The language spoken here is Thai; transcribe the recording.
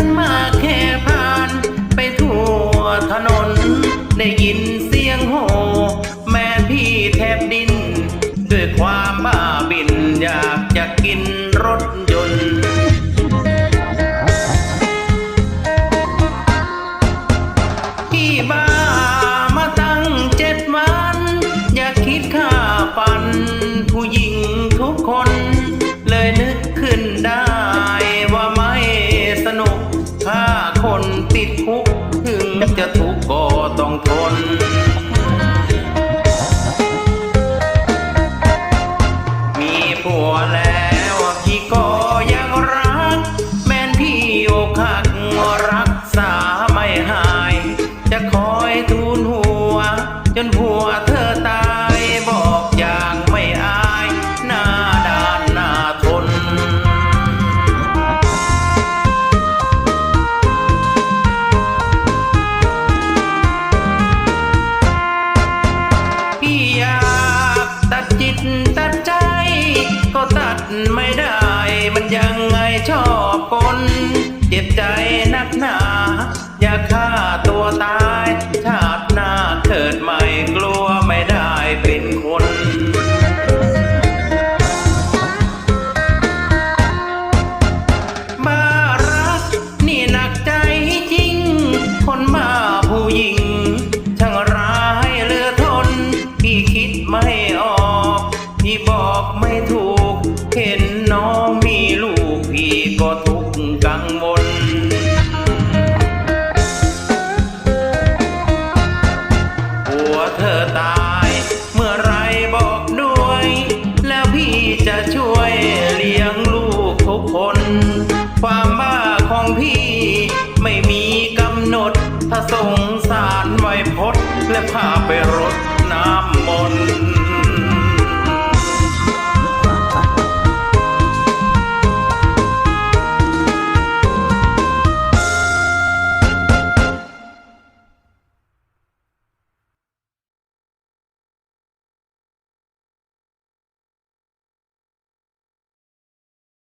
กันมาแค่ผ่าน ไปทั่วถนน ได้ยินเสียงโห่แม่พี่แทบดิน ด้วยความบ้าบินอยากจะกินรถยนต์พี่บ้า ติดคุกถึงจะทุกข์ก็ต้องทนมีผัวแล้วพี่ก็ยังรัก แม่นพี่อกหักรักษาไม่หาย จะคอยทูลหัว ไม่ได้มันยังไงชอบกลเจ็บใจนักหนา อยากฆ่าตัวตายชาติหน้าเกิดใหม่กลัวไม่ได้เป็นคนบ้ารักนี่หนักใจจริง คนบ้าผู้หญิง ช่างร้ายเหลือทน พี่คิดไม่ออก พี่บอกไม่ถูก ผัวเธอตาย เมื่อไรบอกด้วย แล้วพี่จะช่วยเลี้ยงลูกทุกคน ความบ้าของพี่ไม่มีกำหนด ถ้าสงสารไวยพจน์และพาไปรดน้ำมน